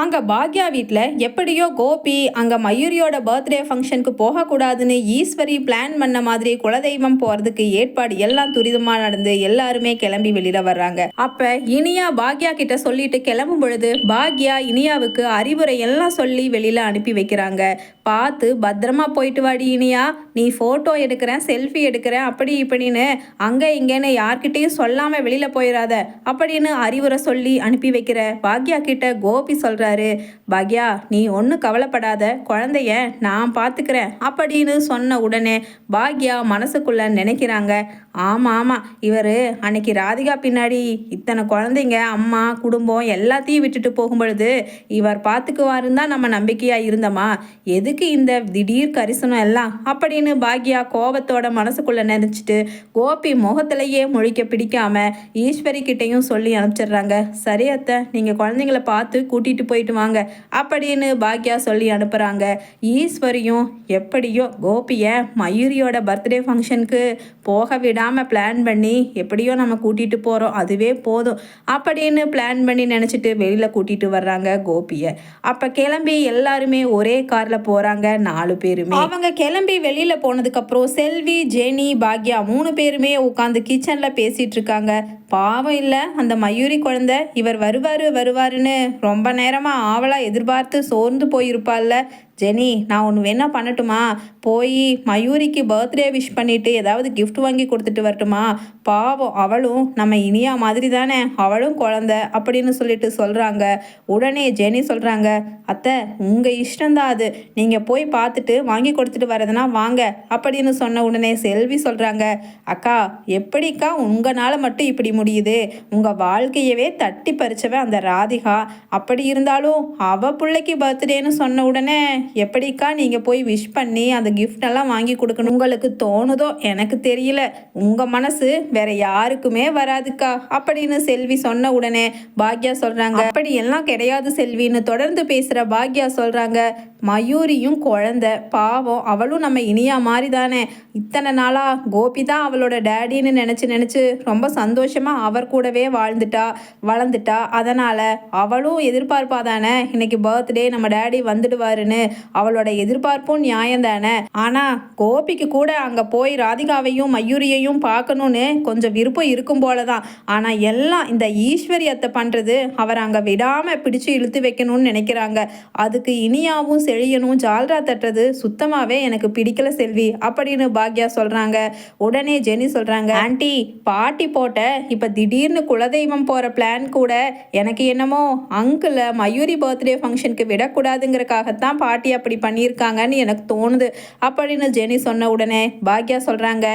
அங்கே பாக்யா வீட்டில் எப்படியோ கோபி அங்கே மயூரியோட பர்த்டே ஃபங்க்ஷனுக்கு போகக்கூடாதுன்னு ஈஸ்வரி பிளான் பண்ண மாதிரி குலதெய்வம் போகிறதுக்கு ஏற்பாடு எல்லாம் துரிதமாக நடந்து எல்லாருமே கிளம்பி வெளியில் வர்றாங்க. அப்போ இனியா பாக்யா கிட்ட சொல்லிட்டு கிளம்பும் பொழுது பாக்யா இனியாவுக்கு அறிவுரை எல்லாம் சொல்லி வெளியில் அனுப்பி வைக்கிறாங்க. பார்த்து பத்திரமா போயிட்டு வாடி இனியா. நீ ஃபோட்டோ எடுக்கிறேன் செல்ஃபி எடுக்கிறேன் அப்படி இப்படின்னு அங்கே இங்கேன்னு யார்கிட்டையும் சொல்லாமல் வெளியில் போயிடாத அப்படின்னு அறிவுரை சொல்லி அனுப்பி வைக்கிற பாக்யா கிட்ட கோபி சொல்கிற சொல்கிறாரு பாக்யா நீ ஒன்றும் கவலைப்படாத. குழந்தைய நான் பார்த்துக்கிறேன் அப்படின்னு சொன்ன உடனே பாக்யா மனசுக்குள்ள நினைக்கிறாங்க. ஆமாம் ஆமாம் இவர் அன்னைக்கு ராதிகா பின்னாடி இத்தனை குழந்தைங்க அம்மா குடும்பம் எல்லாத்தையும் விட்டுட்டு போகும்பொழுது இவர் பார்த்துக்குவாருன்னு தான் நம்ம நம்பிக்கையாக இருந்தோமா? எதுக்கு இந்த திடீர் கரிசனம் எல்லாம்? அப்படின்னு பாக்யா கோபத்தோட மனசுக்குள்ளே நினச்சிட்டு கோபி முகத்திலேயே முழிக்க பிடிக்காம ஈஸ்வரி கிட்டேயும் சொல்லி அனுப்பிச்சிடுறாங்க. சரி அத்தை நீங்கள் குழந்தைங்கள பார்த்து கூட்டிகிட்டு போயிட்டு வாங்க அப்படின்னு பாக்யா சொல்லி அனுப்புகிறாங்க ஈஸ்வரியும் எப்படியோ கோபியை மயூரியோட பர்த்டே ஃபங்க்ஷனுக்கு போக விடாமல் பிளான் பண்ணி எப்படியோ நம்ம கூட்டிகிட்டு போகிறோம் அதுவே போதும். அப்படின்னு பிளான் பண்ணி நினச்சிட்டு வெளியில் கூட்டிகிட்டு வர்றாங்க கோபியை. அப்போ கிளம்பி எல்லாருமே ஒரே காரில் போகிறாங்க நாலு பேருமே. அவங்க கிளம்பி வெளியில் போனதுக்கப்புறம் செல்வி ஜெனி பாக்யா மூணு பேருமே உட்காந்து கிச்சனில் பேசிகிட்டு இருக்காங்க. பாவம் இல்லை. அந்த மயூரி குழந்தை இவர் வருவார் வருவாருன்னு ரொம்ப நேரமாக ஆவலாக எதிர்பார்த்து சோர்ந்து போயிருப்பாள்ல. ஜெனி நான் ஒன்று வேணா பண்ணட்டுமா? போய் மயூரிக்கு பர்த்டே விஷ் பண்ணிவிட்டு ஏதாவது கிஃப்ட் வாங்கி கொடுத்துட்டு வரட்டுமா? பாவம் அவளும் நம்ம இனியா மாதிரி தானே அவளும் குழந்த அப்படின்னு சொல்லிட்டு சொல்கிறாங்க உடனே ஜெனி சொல்கிறாங்க அத்தை உங்கள் இஷ்டம்தான் அது. நீங்கள் போய் பார்த்துட்டு வாங்கி கொடுத்துட்டு வரதுனா வாங்க அப்படின்னு சொன்ன உடனே செல்வி சொல்கிறாங்க அக்கா எப்படிக்கா உங்களால் மட்டும் இப்படி முடியுது. உங்கள் வாழ்க்கையவே தட்டி பறிச்சவ அந்த ராதிகா. அப்படி இருந்தாலும் அவ பிள்ளைக்கு பர்த்டேன்னு சொன்ன உடனே எப்படிக்கா நீங்கள் போய் விஷ் பண்ணி அந்த கிஃப்ட் எல்லாம் வாங்கி கொடுக்கணும்? உங்களுக்கு தோணுதோ? எனக்கு தெரியல. உங்கள் மனசு வேற யாருக்குமே வராதுக்கா. அப்படின்னு செல்வி சொன்ன உடனே பாக்யா சொல்கிறாங்க அப்படி எல்லாம் கிடையாது செல்வின்னு தொடர்ந்து பேசுகிற பாக்யா சொல்கிறாங்க மயூரியும் குழந்த பாவம் அவளும் நம்ம இனியா மாதிரி தானே இத்தனை நாளாக கோபி தான் அவளோட டேடின்னு நினச்சி நினச்சி ரொம்ப சந்தோஷமாக அவர் கூடவே வாழ்ந்துட்டா வளர்ந்துட்டா. அதனால் அவளும் எதிர்பார்ப்பா தானே இன்னைக்கு பர்த்டே நம்ம டேடி வந்துடுவாருன்னு. அவளோட எதிர்பார்ப்பும் நியாயம் தானே. ஆனால் கோபிக்கு கூட அங்கே போய் ராதிகாவையும் மயூரியையும் பார்க்கணுன்னு கொஞ்சம் விருப்பம் இருக்கும் போல தான் ஆனால் எல்லாம் இந்த ஈஸ்வரியத்தை பண்ணுறது அவர் அங்கே விடாமல் பிடிச்சு இழுத்து வைக்கணும்னு நினைக்கிறாங்க. அதுக்கு இனியாவும் செழியனும் ஜால்ரா தட்டுறது சுத்தமாகவே எனக்கு பிடிக்கல செல்வி அப்படின்னு பாக்யா சொல்கிறாங்க உடனே ஜெனி சொல்கிறாங்க ஆண்டி பாட்டி போட்ட இப்போ திடீர்னு குலதெய்வம் போகிற பிளான் கூட எனக்கு என்னமோ அங்கிளை மயூரி பர்த்டே ஃபங்க்ஷனுக்கு விடக்கூடாதுங்கிறக்காகத்தான் பாட்டி அப்படி பண்ணியிருக்காங்கன்னு எனக்கு தோணுது. அப்படின்னு ஜெனி சொன்ன உடனே பாக்யா சொல்கிறாங்க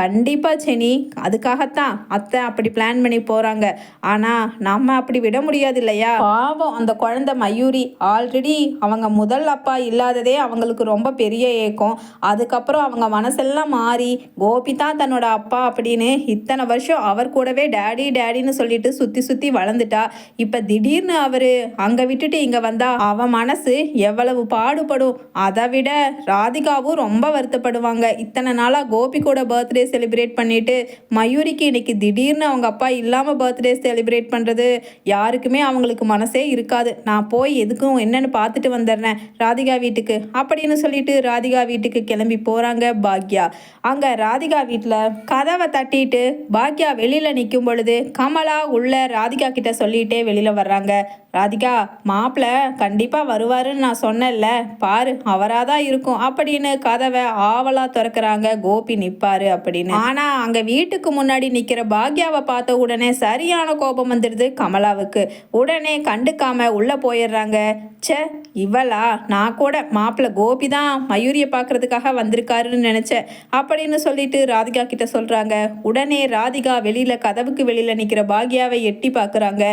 கண்டிப்பாக செனி. அதுக்காகத்தான் அத்தை அப்படி பிளான் பண்ணி போகிறாங்க ஆனால் நம்ம அப்படி விட முடியாது இல்லையா? பாவம் அந்த குழந்தை மயூரி ஆல்ரெடி அவங்க முதல் அப்பா இல்லாததே அவங்களுக்கு ரொம்ப பெரிய ஏக்கம். அதுக்கப்புறம் அவங்க மனசெல்லாம் மாறி கோபி தான் தன்னோட அப்பா அப்படின்னு இத்தனை வருஷம் அவர் கூடவே டேடி டேடின்னு சொல்லிட்டு சுற்றி சுற்றி வளர்ந்துட்டா. இப்போ திடீர்னு அவர் அங்கே விட்டுட்டு இங்கே வந்தா அவன் மனசு எவ்வளவு பாடுபடும்? அதை விட ராதிகாவும் ரொம்ப வருத்தப்படுவாங்க. இத்தனை நாளாக கோபி கூட பர்த்டே செலிப்ரேட் பண்ணிட்டு மயூரிக்கு இன்னைக்கு திடீர்னு அவங்க அப்பா இல்லாமல் பர்த்டே செலிப்ரேட் பண்ணுறது யாருக்குமே அவங்களுக்கு மனசே இருக்காது. நான் போய் எதுக்கும் என்னன்னு பார்த்துட்டு வந்துடுறேன் ராதிகா வீட்டுக்கு. அப்படின்னு சொல்லிட்டு ராதிகா வீட்டுக்கு கிளம்பி போகிறாங்க பாக்யா. அங்கே ராதிகா வீட்டில் கதவை தட்டிட்டு பாக்யா வெளியில் நிற்கும் பொழுது கமலா உள்ள ராதிகா கிட்ட சொல்லிட்டே வெளியில் வர்றாங்க. ராதிகா மாப்பிள்ள கண்டிப்பாக வருவாருன்னு நான் சொன்னேன்ல. பாரு அவராக தான் இருக்கும். அப்படின்னு கதவை ஆவலாக திறக்கிறாங்க. கோபி நிற்பாரு அப்படின்னு. ஆனால் அங்கே வீட்டுக்கு முன்னாடி நிற்கிற பாக்யாவை பார்த்த உடனே சரியான கோபம் வந்துடுது கமலாவுக்கு. உடனே கண்டுக்காம உள்ளே போயிடுறாங்க. ச்சே இவளா? நான் கூட மாப்பிள்ள கோபி தான் மயூரியை பார்க்கறதுக்காக வந்திருக்காருன்னு நினச்சேன் அப்படின்னு சொல்லிட்டு ராதிகா கிட்ட சொல்கிறாங்க உடனே ராதிகா வெளியில் கதவுக்கு வெளியில் நிற்கிற பாக்யாவை எட்டி பார்க்குறாங்க.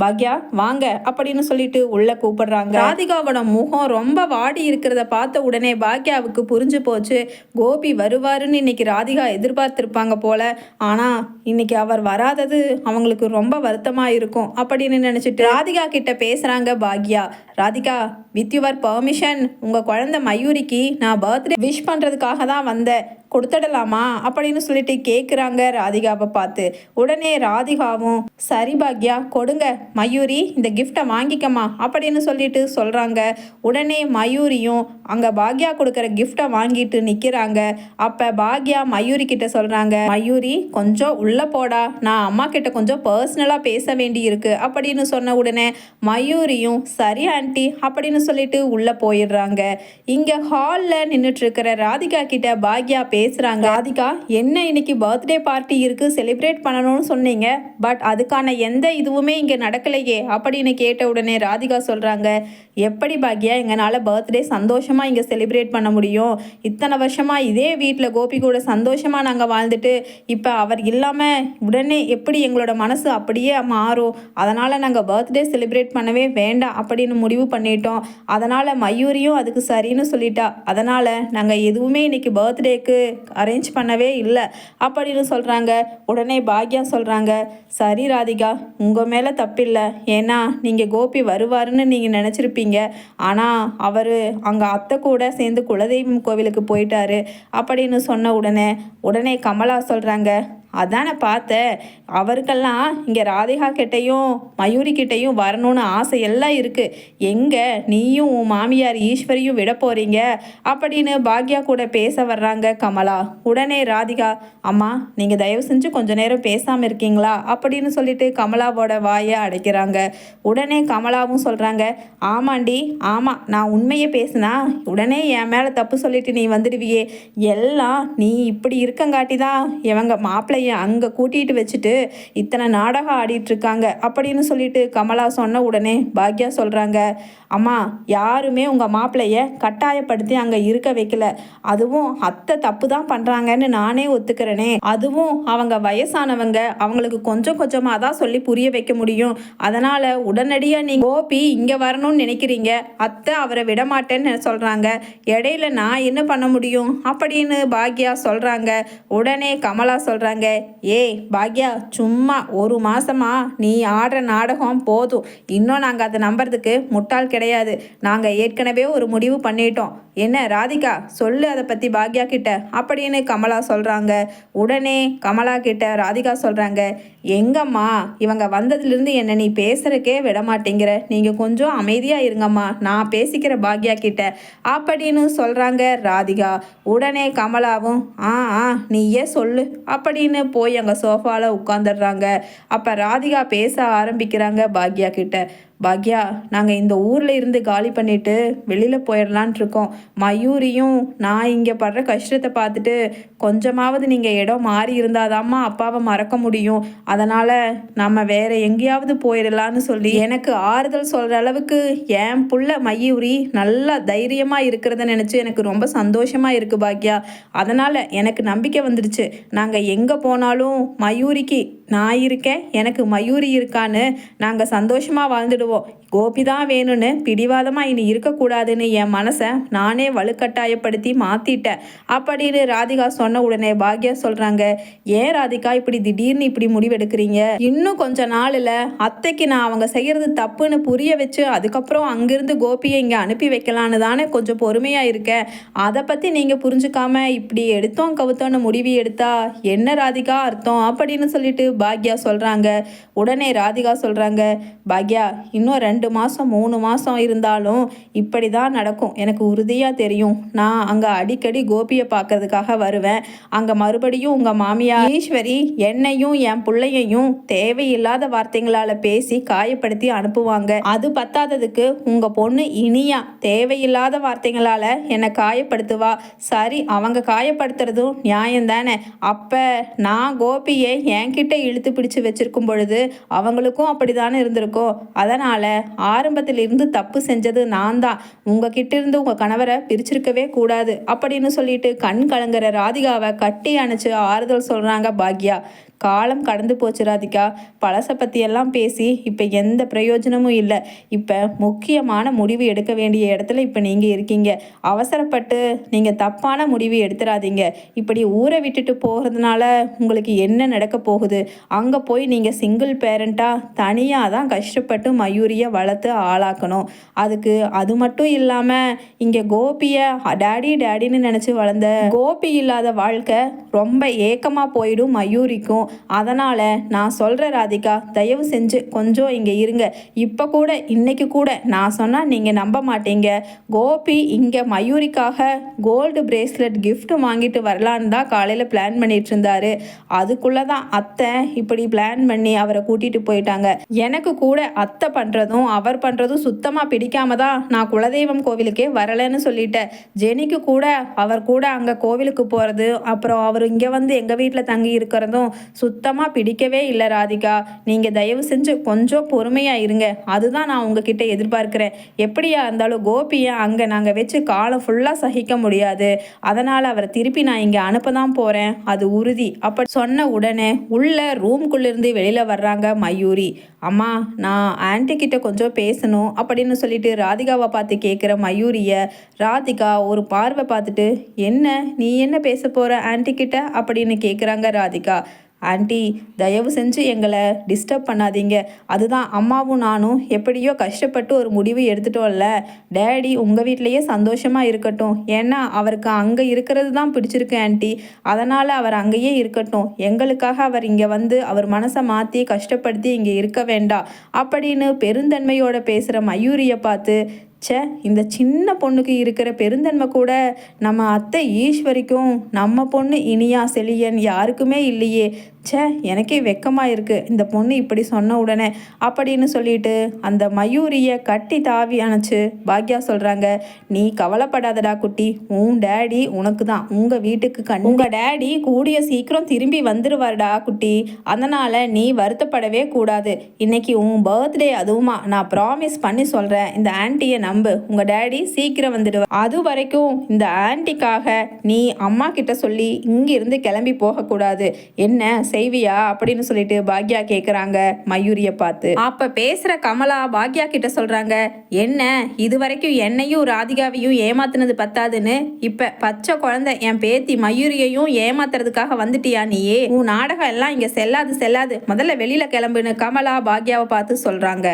பாக்யா வாங்க. அப்படின்னு சொல்லிட்டு உள்ள கூப்பிடுறாங்க. ராதிகாவோட முகம் ரொம்ப வாடி இருக்கிறத பார்த்த உடனே பாக்யாவுக்கு புரிஞ்சு போச்சு. கோபி வருவாருன்னு இன்னைக்கு ராதிகா எதிர்பார்த்திருப்பாங்க போல. ஆனா இன்னைக்கு அவர் வராதது அவங்களுக்கு ரொம்ப வருத்தமா இருக்கும் அப்படின்னு நினைச்சிட்டு ராதிகா கிட்ட பேசுறாங்க பாக்யா. ராதிகா வித் யுவர் பர்மிஷன் உங்க குழந்தை மயூரிக்கு நான் பர்த்டே விஷ் பண்றதுக்காக தான் வந்தேன். கொடுத்துடலாமா அப்படின்னு சொல்லிட்டு கேட்குறாங்க ராதிகாவை பார்த்து. உடனே ராதிகாவும் சரி பாக்யா கொடுங்க. மயூரி இந்த கிஃப்டை வாங்கிக்கம்மா அப்படின்னு சொல்லிட்டு சொல்கிறாங்க உடனே மயூரியும் அங்கே பாக்யா கொடுக்குற கிஃப்டை வாங்கிட்டு நிற்கிறாங்க அப்போ பாக்யா மயூரி கிட்ட சொல்கிறாங்க மயூரி கொஞ்சம் உள்ளே போடா. நான் அம்மா கிட்ட கொஞ்சம் பர்சனலாக பேச வேண்டி இருக்கு அப்படின்னு சொன்ன உடனே மயூரியும் சரி ஆண்டி அப்படின்னு சொல்லிட்டு உள்ளே போயிடுறாங்க. இங்கே ஹாலில் நின்றுட்டு இருக்கிற ராதிகா கிட்ட பாக்யா பேசுகிறாங்க ராதிகா என்ன இன்னைக்கு பர்த்டே பார்ட்டி இருக்கு? செலிப்ரேட் பண்ணணும்னு சொன்னீங்க. பட் அதுக்கான எந்த இதுவுமே இங்கே நடக்கலையே அப்படின்னு கேட்ட உடனே ராதிகா சொல்கிறாங்க எப்படி பாக்கியா எங்களால் பர்த்டே சந்தோஷமாக இங்கே செலிப்ரேட் பண்ண முடியும். இத்தனை வருஷமாக இதே வீட்டில் கோபி கூட சந்தோஷமாக நாங்கள் வாழ்ந்துட்டு இப்போ அவர் இல்லாமல் உடனே எப்படி எங்களோட மனசு அப்படியே மாறும்? அதனால் நாங்கள் பர்த்டே செலிப்ரேட் பண்ணவே வேண்டாம் அப்படின்னு முடிவு பண்ணிட்டோம். அதனால் மயூரியும் அதுக்கு சரின்னு சொல்லிட்டா. அதனால் நாங்கள் எதுவுமே இன்றைக்கி பர்த்டேக்கு அரேஞ்ச் பண்ணவே இல்லை அப்படின்னு சொல்கிறாங்க உடனே பாக்யா சொல்கிறாங்க சரி ராதிகா உங்கள் மேலே தப்பில்லை. ஏன்னா நீங்கள் கோபி வருவாருன்னு நீங்கள் நினச்சிருப்பீங்க ஆனால் அவர் அங்கே அத்தை கூட சேர்ந்து குலதெய்வம் கோவிலுக்கு போயிட்டாரு அப்படின்னு சொன்ன உடனே உடனே கமலா சொல்கிறாங்க அதானே பார்த்த. அவருக்கெல்லாம் இங்கே ராதிகா கிட்டேயும் மயூரி கிட்டேயும் வரணும்னு ஆசையெல்லாம் இருக்குது எங்கே நீயும் உன் மாமியார் ஈஸ்வரியும் விட போகிறீங்க அப்படின்னு பாக்யா கூட பேச வர்றாங்க கமலா. உடனே ராதிகா அம்மா நீங்கள் தயவு செஞ்சு கொஞ்ச நேரம் பேசாமல் இருக்கீங்களா? அப்படின்னு சொல்லிட்டு கமலாவோட வாயை அடைக்கிறாங்க. உடனே கமலாவும் சொல்கிறாங்க ஆமாண்டி ஆமாம் நான் உண்மையை பேசுனா உடனே என் மேலே தப்பு சொல்லிட்டு நீ வந்துடுவியே. எல்லாம் நீ இப்படி இருக்கங்காட்டி தான் இவங்க மாப்பிள்ளைய அங்கே கூட்டிகிட்டு வச்சுட்டு இத்தனை நாடகம் ஆடிட்டுருக்காங்க அப்படின்னு சொல்லிட்டு கமலா சொன்ன உடனே பாக்யா சொல்கிறாங்க அம்மா யாருமே உங்கள் மாப்பிள்ளைய கட்டாயப்படுத்தி அங்கே இருக்க வைக்கல. அதுவும் அத்தை தப்பு தான் பண்ணுறாங்கன்னு நானே ஒத்துக்கிறேனே. அதுவும் அவங்க வயசானவங்க அவங்களுக்கு கொஞ்சம் கொஞ்சமாக தான் சொல்லி புரிய வைக்க முடியும். அதனால் உடனடியாக நீங்கள் கோபி இங்கே வரணும்னு நினைக்கிறீங்க. அத்தை அவரை விட மாட்டேன்னு சொல்கிறாங்க இடையில நான் என்ன பண்ண முடியும்? அப்படின்னு பாக்யா சொல்கிறாங்க உடனே கமலா சொல்கிறாங்க ஏய் பாக்யா சும்மா ஒரு மாசமா நீ ஆடுற நாடகம் போதும். இன்னும் நாங்கள் அதை நம்புறதுக்கு முட்டாள் கிடையாது. நாங்கள் ஏற்கனவே ஒரு முடிவு பண்ணிட்டோம். என்ன ராதிகா சொல்லு அதை பற்றி பாக்யா கிட்ட? அப்படின்னு கமலா சொல்கிறாங்க உடனே கமலா கிட்ட ராதிகா சொல்கிறாங்க எங்கம்மா இவங்க வந்ததுலேருந்து என்னை நீ பேசுகிறக்கே விட மாட்டேங்கிற நீங்கள் கொஞ்சம் அமைதியாக இருங்கம்மா நான் பேசிக்கிற பாக்யா கிட்ட. அப்படின்னு சொல்கிறாங்க ராதிகா. உடனே கமலாவும் ஆ ஆ நீயே சொல்லு அப்படின்னு போய் அங்கே சோஃபாவில் உட்காந்துடுறாங்க அப்போ ராதிகா பேச ஆரம்பிக்கிறாங்க பாக்யா கிட்ட. பாக்யா நாங்கள் இந்த ஊரில் இருந்து காலி பண்ணிட்டு வெளியில் போயிடலான் இருக்கோம். மயூரியும் நான் இங்கே படுற கஷ்டத்தை பார்த்துட்டு கொஞ்சமாவது நீங்கள் இடம் மாறி இருந்தாதாம்மா அப்பாவை மறக்க முடியும். அதனால் நம்ம வேற எங்கேயாவது போயிடலான்னு சொல்லி எனக்கு ஆறுதல் சொல்கிற அளவுக்கு என் புள்ள மயூரி நல்லா தைரியமாக இருக்கிறத நினச்சி எனக்கு ரொம்ப சந்தோஷமாக இருக்குது பாக்யா. அதனால் எனக்கு நம்பிக்கை வந்துடுச்சு நாங்கள் எங்கே போனாலும் மயூரிக்கு நான் இருக்கேன் எனக்கு மயூரி இருக்கான்னு நாங்கள் சந்தோஷமாக வாழ்ந்துடுவோம். 不 கோபி தான் வேணும்னு பிடிவாதமாக இனி இருக்கக்கூடாதுன்னு என் மனசை நானே வலுக்கட்டாயப்படுத்தி மாற்றிட்டேன் அப்படின்னு ராதிகா சொன்ன உடனே பாக்யா சொல்கிறாங்க ஏன் ராதிகா இப்படி திடீர்னு இப்படி முடிவெடுக்கிறீங்க? இன்னும் கொஞ்ச நாளில் அத்தைக்கு நான் அவங்க செய்கிறது தப்புன்னு புரிய வச்சு அதுக்கப்புறம் அங்கேருந்து கோபியை இங்கே அனுப்பி வைக்கலான்னு தானே கொஞ்சம் பொறுமையாக இருக்கேன் அதை பற்றி நீங்கள் புரிஞ்சுக்காம இப்படி எடுத்தோம் கவுத்தோன்னு முடிவு எடுத்தா என்ன ராதிகா அர்த்தம்? அப்படின்னு சொல்லிட்டு பாக்யா சொல்கிறாங்க உடனே ராதிகா சொல்கிறாங்க பாக்யா இன்னும் ரெண்டு ரெண்டு மாதம் மூணு மாதம் இருந்தாலும் இப்படி தான் நடக்கும். எனக்கு உறுதியாக தெரியும். நான் அங்கே அடிக்கடி கோபியை பார்க்கறதுக்காக வருவேன். அங்கே மறுபடியும் உங்கள் மாமியார் ஈஸ்வரி என்னையும் என் பிள்ளையையும் தேவையில்லாத வார்த்தைங்களால் பேசி காயப்படுத்தி அனுப்புவாங்க. அது பத்தாததுக்கு உங்கள் பொண்ணு இனியா தேவையில்லாத வார்த்தைங்களால் என்னை காயப்படுத்துவா. சரி அவங்க காயப்படுத்துறதும் நியாயம் தானே அப்போ நான் கோபியை என்கிட்ட இழுத்து பிடிச்சு வச்சிருக்கும் பொழுது அவங்களுக்கும் அப்படிதானே இருந்திருக்கும். அதனால் ஆரம்பத்தில் இருந்து தப்பு செஞ்சது நான் தான் உங்ககிட்ட இருந்து உங்கள் கணவரை பிரிச்சிருக்கவே கூடாது. அப்படின்னு சொல்லிட்டு கண் கலங்குற ராதிகாவை கட்டி அணைச்சு ஆறுதல் சொல்கிறாங்க பாக்யா. காலம் கடந்து போச்சு ராதிகா. பழசை பற்றியெல்லாம் பேசி இப்போ எந்த பிரயோஜனமும் இல்லை. இப்போ முக்கியமான முடிவு எடுக்க வேண்டிய இடத்துல இப்போ நீங்கள் இருக்கீங்க. அவசரப்பட்டு நீங்கள் தப்பான முடிவு எடுத்துடாதீங்க இப்படி ஊரை விட்டுட்டு போகிறதுனால உங்களுக்கு என்ன நடக்க போகுது? அங்கே போய் நீங்கள் சிங்கிள் பேரண்ட்டாக தனியாக தான் கஷ்டப்பட்டு மயூரியை வளர்த்து ஆளாக்கணும். அதுக்கு அது மட்டும் இல்லாமல் இங்கே கோபியை டேடி டேடின்னு நினச்சி வளர்ந்த கோபி இல்லாத வாழ்க்கை ரொம்ப ஏக்கமாக போயிடும் மயூரிக்கும். அதனால் நான் சொல்கிற ராதிகா. தயவு செஞ்சு கொஞ்சம் இங்கே இருங்க. இப்போ கூட இன்னைக்கு கூட நான் சொன்னால் நீங்கள் நம்ப மாட்டீங்க. கோபி இங்கே மயூரிக்காக கோல்டு பிரேஸ்லெட் கிஃப்ட் வாங்கிட்டு வரலான்னு தான் காலையில் பிளான் பண்ணிட்டு இருந்தாரு அதுக்குள்ளே தான் அத்தை இப்படி பிளான் பண்ணி அவரை கூட்டிகிட்டு போயிட்டாங்க. எனக்கு கூட அத்தை பண்ணுறதும் அவர் பண்ணுறதும் சுத்தமாக பிடிக்காம தான் நான் குலதெய்வம் கோவிலுக்கே வரலைன்னு சொல்லிட்டேன். ஜெனிக்கு கூட அவர் கூட அங்கே கோவிலுக்கு போகிறது அப்புறம் அவர் இங்கே வந்து எங்கள் வீட்டில் தங்கி இருக்கிறதும் சுத்தமாக பிடிக்கவே இல்லை ராதிகா. நீங்கள் தயவு செஞ்சு கொஞ்சம் பொறுமையாக இருங்க. அதுதான் நான் உங்ககிட்ட எதிர்பார்க்குறேன். எப்படியா இருந்தாலும் கோபியை அங்கே நாங்கள் வச்சு காலம் ஃபுல்லாக சகிக்க முடியாது. அதனால் அவரை திருப்பி நான் இங்கே அனுப்ப தான் போகிறேன் அது உறுதி. அப்படி சொன்ன உடனே உள்ள ரூம்குள்ளேருந்து வெளியில் வர்றாங்க மயூரி. அம்மா நான் ஆன்டி கிட்ட கொஞ்சம் பேசணும் அப்படின்னு சொல்லிட்டு ராதிகாவை பார்த்து கேட்குற மயூரியை ராதிகா ஒரு பார்வை பார்த்துட்டு என்ன? நீ என்ன பேச போகிற ஆன்டி கிட்ட? அப்படின்னு கேட்குறாங்க ராதிகா. ஆண்டி தயவு செஞ்சு எங்களை டிஸ்டர்ப் பண்ணாதீங்க. அதுதான் அம்மாவும் நானும் எப்படியோ கஷ்டப்பட்டு ஒரு முடிவு எடுத்துட்டோம்ல. டேடி உங்கள் வீட்டிலையே சந்தோஷமாக இருக்கட்டும். ஏன்னா அவருக்கு அங்கே இருக்கிறது தான் பிடிச்சிருக்கு ஆன்ட்டி அதனால் அவர் அங்கேயே இருக்கட்டும். எங்களுக்காக அவர் இங்கே வந்து அவர் மனசை மாற்றி கஷ்டப்படுத்தி இங்கே இருக்க வேண்டாம். அப்படின்னு பெருந்தன்மையோட பேசுகிற மயூரியை பார்த்து ச்சே இந்த சின்ன பொண்ணுக்கு இருக்கிற பெருந்தன்மை கூட நம்ம அத்தை ஈஸ்வரிக்கும் நம்ம பொண்ணு இனியா செழியன் யாருக்குமே இல்லையே. ச்சே எனக்கே வெக்கமாக இருக்குது இந்த பொண்ணு இப்படி சொன்ன உடனே அப்படின்னு சொல்லிட்டு அந்த மயூரியை கட்டி தாவி அணைச்சு பாக்யா சொல்கிறாங்க நீ கவலைப்படாதடா குட்டி. உன் டேடி உனக்கு தான். உங்கள் வீட்டுக்கு கண் உங்கள் டேடி கூடிய சீக்கிரம் திரும்பி வந்துடுவார்டா குட்டி. அதனால் நீ வருத்தப்படவே கூடாது. இன்னைக்கு உன் பர்த்டே அதுவுமா. நான் ப்ராமிஸ் பண்ணி சொல்கிறேன் இந்த ஆன்ட்டியை நம்பு. உங்கள் டேடி சீக்கிரம் வந்துடுவார் அது வரைக்கும் இந்த ஆன்ட்டிக்காக நீ அம்மா கிட்ட சொல்லி இங்கிருந்து கிளம்பி போகக்கூடாது. என்ன செய்வியா? அப்படின்னு சொல்லிட்டு பாக்யா கேட்குறாங்க மயூரியை பார்த்து. அப்போ பேசுகிற கமலா பாக்யா கிட்ட சொல்கிறாங்க என்ன? இது வரைக்கும் என்னையும் ராதிகாவையும் ஏமாத்துனது பத்தாதுன்னு? இப்போ பச்சை குழந்தை என் பேத்தி மயூரியையும் ஏமாத்துறதுக்காக வந்துட்டியா நீயே? உன் நாடகம் எல்லாம் இங்கே செல்லாது செல்லாது. முதல்ல வெளியில் கிளம்புன்னு கமலா பாக்யாவை பார்த்து சொல்கிறாங்க